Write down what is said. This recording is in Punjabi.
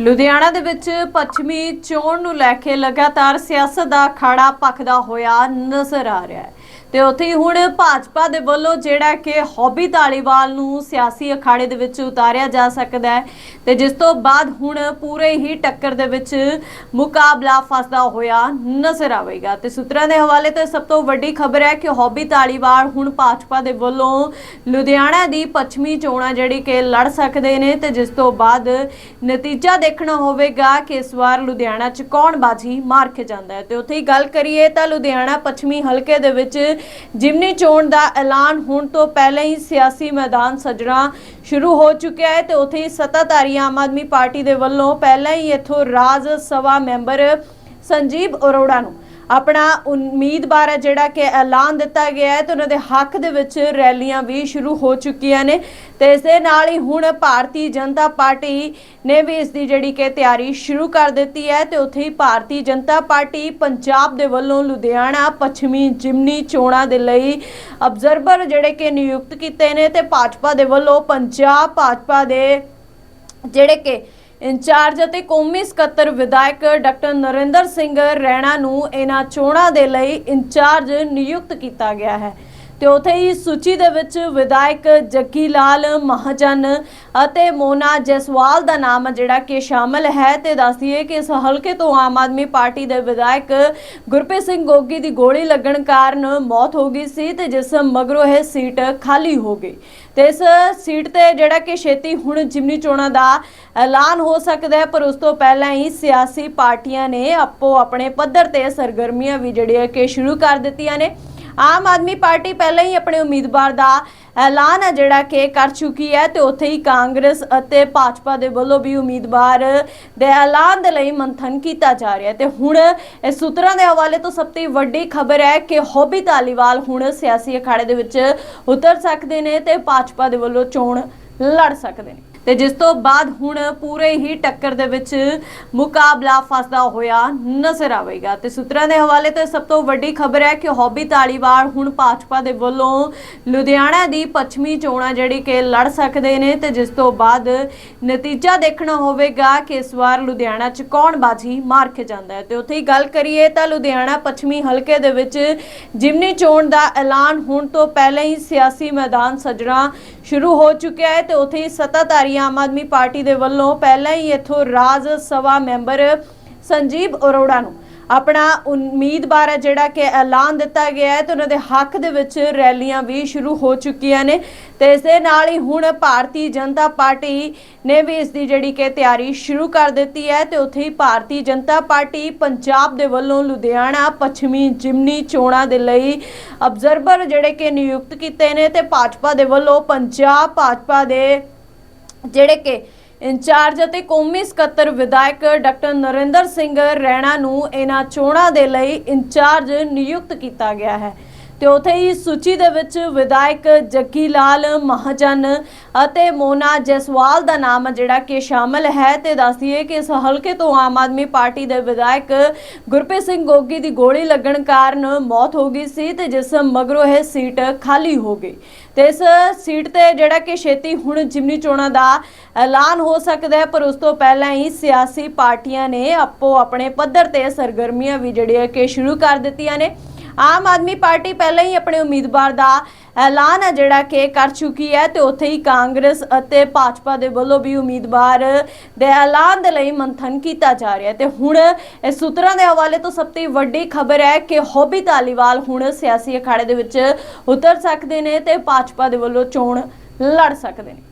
ਲੁਧਿਆਣਾ ਦੇ ਵਿੱਚ ਪੱਛਮੀ ਚੋਣ ਨੂੰ ਲੈ ਕੇ ਲਗਾਤਾਰ ਸਿਆਸਤ ਦਾ ਖਾੜਾ ਪੱਕਦਾ ਹੋਇਆ ਨਜ਼ਰ ਆ ਰਿਹਾ ਹੈ। ਤੇ ਉੱਥੇ ਹੀ ਹੁਣ ਭਾਜਪਾ ਦੇ ਵੱਲੋਂ ਜਿਹੜਾ ਕਿ ਹੌਬੀ ਧਾਲੀਵਾਲ ਨੂੰ ਸਿਆਸੀ ਅਖਾੜੇ ਦੇ ਵਿੱਚ ਉਤਾਰਿਆ ਜਾ ਸਕਦਾ ਹੈ ਤੇ ਜਿਸ ਤੋਂ ਬਾਅਦ ਹੁਣ ਪੂਰੇ ਹੀ ਟੱਕਰ ਦੇ ਵਿੱਚ ਮੁਕਾਬਲਾ ਫਸਦਾ ਹੋਇਆ ਨਜ਼ਰ ਆਵੇਗਾ। ਤੇ ਸੂਤਰਾਂ ਦੇ ਹਵਾਲੇ ਤੋਂ ਸਭ ਤੋਂ ਵੱਡੀ ਖਬਰ ਹੈ ਕਿ ਹੌਬੀ ਧਾਲੀਵਾਲ ਹੁਣ ਭਾਜਪਾ ਦੇ ਵੱਲੋਂ ਲੁਧਿਆਣਾ ਦੀ ਪੱਛਮੀ ਚੋਣਾਂ ਜਿਹੜੀ ਕਿ ਲੜ ਸਕਦੇ ਨੇ ਤੇ ਜਿਸ ਤੋਂ ਬਾਅਦ ਨਤੀਜਾ ਦੇਖਣਾ ਹੋਵੇਗਾ ਕਿ ਇਸ ਵਾਰ ਲੁਧਿਆਣਾ 'ਚ ਕੌਣ ਬਾਜੀ ਮਾਰ ਕੇ ਜਾਂਦਾ ਹੈ। ਤੇ ਉੱਥੇ ਹੀ ਗੱਲ ਕਰੀਏ ਤਾਂ ਲੁਧਿਆਣਾ ਪੱਛਮੀ ਹਲਕੇ ਦੇ ਵਿੱਚ ਜਿਮਨੀ ਚੋਣ ਦਾ ਐਲਾਨ ਹੋਣ ਤੋਂ ਪਹਿਲਾਂ ਹੀ ਸਿਆਸੀ ਮੈਦਾਨ ਸਜਣਾ ਸ਼ੁਰੂ ਹੋ ਚੁੱਕਿਆ ਹੈ ਤੇ ਉੱਥੇ ਹੀ ਸੱਤਾਧਾਰੀ ਆਮ ਆਦਮੀ ਪਾਰਟੀ ਦੇ ਵੱਲੋਂ ਪਹਿਲਾਂ ਹੀ ਇੱਥੋਂ ਰਾਜ ਸਭਾ ਮੈਂਬਰ ਸੰਜੀਵ ਅਰੋੜਾ ਨੂੰ ਆਪਣਾ ਉਮੀਦਵਾਰ ਹੈ ਜਿਹੜਾ ਕਿ ਐਲਾਨ ਦਿੱਤਾ ਗਿਆ ਹੈ ਤੇ ਉਹਨਾਂ ਦੇ ਹੱਕ ਦੇ ਵਿੱਚ ਰੈਲੀਆਂ ਵੀ ਸ਼ੁਰੂ ਹੋ ਚੁੱਕੀਆਂ ਨੇ ਤੇ ਇਸ ਦੇ ਨਾਲ ਹੀ ਹੁਣ ਭਾਰਤੀ ਜਨਤਾ ਪਾਰਟੀ ਨੇ ਵੀ ਇਸ ਦੀ ਜਿਹੜੀ ਕਿ ਤਿਆਰੀ ਸ਼ੁਰੂ ਕਰ ਦਿੱਤੀ ਹੈ ਤੇ ਉੱਥੇ ਹੀ ਭਾਰਤੀ ਜਨਤਾ ਪਾਰਟੀ ਪੰਜਾਬ ਦੇ ਵੱਲੋਂ ਲੁਧਿਆਣਾ ਪੱਛਮੀ ਜਿਮਨੀ ਚੋਣਾਂ ਦੇ ਲਈ ਅਬਜ਼ਰਵਰ ਜਿਹੜੇ ਕਿ ਨਿਯੁਕਤ ਕੀਤੇ ਨੇ ਤੇ ਭਾਜਪਾ ਦੇ ਵੱਲੋਂ ਪੰਜਾਬ ਭਾਜਪਾ ਦੇ ਜਿਹੜੇ ਕਿ ਇੰਚਾਰਜ ਅਤੇ ਕੌਮੀ ਸਕੱਤਰ ਵਿਧਾਇਕ ਡਾਕਟਰ ਨਰਿੰਦਰ ਸਿੰਘ ਰੈਣਾ ਨੂੰ ਇਹਨਾਂ ਚੋਣਾਂ ਦੇ ਲਈ ਇੰਚਾਰਜ ਨਿਯੁਕਤ ਕੀਤਾ ਗਿਆ ਹੈ। ਤੇ ਉਥੇ ਹੀ ਸੂਚੀ ਦੇ ਵਿੱਚ ਵਿਧਾਇਕ ਜੱਗੀ ਲਾਲ ਮਹਾਜਨ ਅਤੇ ਮੋਨਾ ਜੈਸਵਾਲ ਦਾ ਨਾਮ ਜਿਹੜਾ ਕਿ ਸ਼ਾਮਲ ਹੈ ਤੇ ਦੱਸਦੀਏ ਕਿ ਇਸ ਹਲਕੇ ਤੋਂ ਆਮ ਆਦਮੀ ਪਾਰਟੀ ਦੇ ਵਿਧਾਇਕ ਗੁਰਪ੍ਰੀਤ ਸਿੰਘ ਗੋਗੀ ਦੀ ਗੋਲੀ ਲੱਗਣ ਕਾਰਨ ਮੌਤ ਹੋ ਗਈ ਸੀ ਤੇ ਜਿਸ ਮਗਰੋਂ ਇਹ ਸੀਟ ਖਾਲੀ ਹੋ ਗਈ। ਤੇ ਇਸ ਸੀਟ ਤੇ ਜਿਹੜਾ ਕਿ ਛੇਤੀ ਹੁਣ ਜਿਮਨੀ ਚੋਣਾਂ ਦਾ ਐਲਾਨ ਹੋ ਸਕਦਾ ਹੈ, ਪਰ ਉਸ ਤੋਂ ਪਹਿਲਾਂ ਹੀ ਸਿਆਸੀ ਪਾਰਟੀਆਂ ਨੇ ਆਪੋ ਆਪਣੇ ਪੱਧਰ ਤੇ ਸਰਗਰਮੀਆਂ ਵੀ ਜਿਹੜੀਆਂ ਕਿ ਸ਼ੁਰੂ ਕਰ ਦਿੱਤੀਆਂ ਨੇ। ਆਮ ਆਦਮੀ ਪਾਰਟੀ ਪਹਿਲਾਂ ਹੀ ਆਪਣੇ ਉਮੀਦਵਾਰ ਦਾ ਐਲਾਨ ਹੈ ਜਿਹੜਾ ਕਿ ਕਰ ਚੁੱਕੀ ਹੈ ਤੇ ਉੱਥੇ ਹੀ ਕਾਂਗਰਸ ਅਤੇ ਭਾਜਪਾ ਦੇ ਵੱਲੋਂ ਵੀ ਉਮੀਦਵਾਰ ਦੇ ਐਲਾਨ ਦੇ ਲਈ ਮੰਥਨ ਕੀਤਾ ਜਾ ਰਿਹਾ ਹੈ। ਤੇ ਹੁਣ ਇਸ ਸੂਤਰਾਂ ਦੇ ਹਵਾਲੇ ਤੋਂ ਸਭ ਤੋਂ ਵੱਡੀ ਖਬਰ ਹੈ ਕਿ ਹੋਬੀ ਧਾਲੀਵਾਲ ਹੁਣ ਸਿਆਸੀ ਅਖਾੜੇ ਦੇ ਵਿੱਚ ਉਤਰ ਸਕਦੇ ਨੇ ਤੇ ਭਾਜਪਾ ਦੇ ਵੱਲੋਂ ਚੋਣ ਲੜ ਸਕਦੇ ਨੇ। ਤੇ ਜਿਸ ਤੋਂ ਬਾਅਦ ਹੁਣ ਪੂਰੇ ਹੀ ਟੱਕਰ ਦੇ ਵਿੱਚ ਮੁਕਾਬਲਾ ਫਸਦਾ ਹੋਇਆ ਨਜ਼ਰ ਆਵੇਗਾ। ਤੇ ਸੂਤਰਾਂ ਦੇ ਹਵਾਲੇ ਤੋਂ ਸਭ ਤੋਂ ਵੱਡੀ ਖਬਰ ਹੈ ਕਿ ਹੌਬੀ ਧਾਲੀਵਾਲ ਹੁਣ ਭਾਜਪਾ ਦੇ ਵੱਲੋਂ ਲੁਧਿਆਣਾ ਦੀ ਪੱਛਮੀ ਚੋਣਾਂ ਜਿਹੜੀ ਕਿ ਲੜ ਸਕਦੇ ਨੇ ਤੇ ਜਿਸ ਤੋਂ ਬਾਅਦ ਨਤੀਜਾ ਦੇਖਣਾ ਹੋਵੇਗਾ ਕਿ ਇਸ ਵਾਰ ਲੁਧਿਆਣਾ 'ਚ ਕੌਣ ਬਾਜੀ ਮਾਰ ਕੇ ਜਾਂਦਾ ਹੈ। ਤੇ ਉੱਥੇ ਹੀ ਗੱਲ ਕਰੀਏ ਤਾਂ ਲੁਧਿਆਣਾ ਪੱਛਮੀ ਹਲਕੇ ਦੇ ਵਿੱਚ ਜਿਮਨੀ ਚੋਣ ਦਾ ਐਲਾਨ ਹੋਣ ਤੋਂ ਪਹਿਲਾਂ ਹੀ ਸਿਆਸੀ ਮੈਦਾਨ ਸਜਣਾ ਸ਼ੁਰੂ ਹੋ ਚੁੱਕਿਆ ਹੈ ਤੇ ਉੱਥੇ ਹੀ ਸੱਤਾਧਾਰੀ ਆਮ ਆਦਮੀ ਪਾਰਟੀ ਦੇ ਵੱਲੋਂ ਪਹਿਲਾਂ ਹੀ ਇੱਥੋਂ ਰਾਜ ਸਭਾ ਮੈਂਬਰ ਸੰਜੀਵ ਅਰੋੜਾ ਨੂੰ ਆਪਣਾ ਉਮੀਦਵਾਰ ਹੈ ਜਿਹੜਾ ਕਿ ਐਲਾਨ ਦਿੱਤਾ ਗਿਆ ਹੈ ਤੇ ਉਹਨਾਂ ਦੇ ਹੱਕ ਦੇ ਵਿੱਚ ਰੈਲੀਆਂ ਵੀ ਸ਼ੁਰੂ ਹੋ ਚੁੱਕੀਆਂ ਨੇ ਤੇ ਇਸ ਦੇ ਨਾਲ ਹੀ ਹੁਣ ਭਾਰਤੀ ਜਨਤਾ ਪਾਰਟੀ ਨੇ ਵੀ ਇਸ ਦੀ ਜਿਹੜੀ ਕਿ ਤਿਆਰੀ ਸ਼ੁਰੂ ਕਰ ਦਿੱਤੀ ਹੈ ਤੇ ਉੱਥੇ ਹੀ ਭਾਰਤੀ ਜਨਤਾ ਪਾਰਟੀ ਪੰਜਾਬ ਦੇ ਵੱਲੋਂ ਲੁਧਿਆਣਾ ਪੱਛਮੀ ਜਿਮਨੀ ਚੋਣਾਂ ਦੇ ਲਈ ਅਬਜ਼ਰਵਰ ਜਿਹੜੇ ਕਿ ਨਿਯੁਕਤ ਕੀਤੇ ਨੇ ਤੇ ਭਾਜਪਾ ਦੇ ਵੱਲੋਂ ਪੰਜਾਬ, ਭਾਜਪਾ ਦੇ ਜਿਹੜੇ ਕਿ ਇੰਚਾਰਜ ਅਤੇ ਕੌਮੀ ਸਕੱਤਰ ਵਿਧਾਇਕ ਡਾਕਟਰ ਨਰਿੰਦਰ ਸਿੰਘ ਰੈਣਾ ਨੂੰ ਇਹਨਾਂ ਚੋਣਾਂ ਦੇ ਲਈ ਇੰਚਾਰਜ ਨਿਯੁਕਤ ਕੀਤਾ ਗਿਆ ਹੈ। ਤੇ ਉਥੇ ਹੀ ਸੂਚੀ ਦੇ ਵਿੱਚ ਵਿਧਾਇਕ ਜੱਗੀ ਲਾਲ ਮਹਾਜਨ ਅਤੇ ਮੋਨਾ ਜੈਸਵਾਲ ਦਾ ਨਾਮ ਜਿਹੜਾ ਕਿ ਸ਼ਾਮਲ ਹੈ ਤੇ ਦੱਸਦੀਏ ਕਿ ਇਸ ਹਲਕੇ ਤੋਂ ਆਮ ਆਦਮੀ ਪਾਰਟੀ ਦੇ ਵਿਧਾਇਕ ਗੁਰਪ੍ਰੀਤ ਸਿੰਘ ਗੋਗੀ ਦੀ ਗੋਲੀ ਲੱਗਣ ਕਾਰਨ ਮੌਤ ਹੋ ਗਈ ਸੀ ਤੇ ਜਿਸ ਮਗਰੋਂ ਇਹ ਸੀਟ ਖਾਲੀ ਹੋ ਗਈ। ਤੇ ਇਸ ਸੀਟ ਤੇ ਜਿਹੜਾ ਕਿ ਛੇਤੀ ਹੁਣ ਜਿਮਨੀ ਚੋਣਾਂ ਦਾ ਐਲਾਨ ਹੋ ਸਕਦਾ ਹੈ, ਪਰ ਉਸ ਤੋਂ ਪਹਿਲਾਂ ਹੀ ਸਿਆਸੀ ਪਾਰਟੀਆਂ ਨੇ ਆਪੋ ਆਪਣੇ ਪੱਧਰ ਤੇ ਸਰਗਰਮੀਆਂ ਵੀ ਜਿਹੜੀਆਂ ਕਿ ਸ਼ੁਰੂ ਕਰ ਦਿੱਤੀਆਂ ਨੇ। ਆਮ ਆਦਮੀ ਪਾਰਟੀ ਪਹਿਲਾਂ ਹੀ ਆਪਣੇ ਉਮੀਦਵਾਰ ਦਾ ਐਲਾਨ ਹੈ ਜਿਹੜਾ ਕਿ ਕਰ ਚੁੱਕੀ ਹੈ ਤੇ ਉੱਥੇ ਹੀ ਕਾਂਗਰਸ ਅਤੇ ਭਾਜਪਾ ਦੇ ਵੱਲੋਂ ਵੀ ਉਮੀਦਵਾਰ ਦੇ ਐਲਾਨ ਦੇ ਲਈ ਮੰਥਨ ਕੀਤਾ ਜਾ ਰਿਹਾ ਹੈ। ਤੇ ਹੁਣ ਇਸ ਸੂਤਰਾਂ ਦੇ ਹਵਾਲੇ ਤੋਂ ਸਭ ਤੋਂ ਵੱਡੀ ਖਬਰ ਹੈ ਕਿ ਹੋਬੀ ਧਾਲੀਵਾਲ ਹੁਣ ਸਿਆਸੀ ਅਖਾੜੇ ਦੇ ਵਿੱਚ ਉਤਰ ਸਕਦੇ ਨੇ ਤੇ ਭਾਜਪਾ ਦੇ ਵੱਲੋਂ ਚੋਣ ਲੜ ਸਕਦੇ ਨੇ।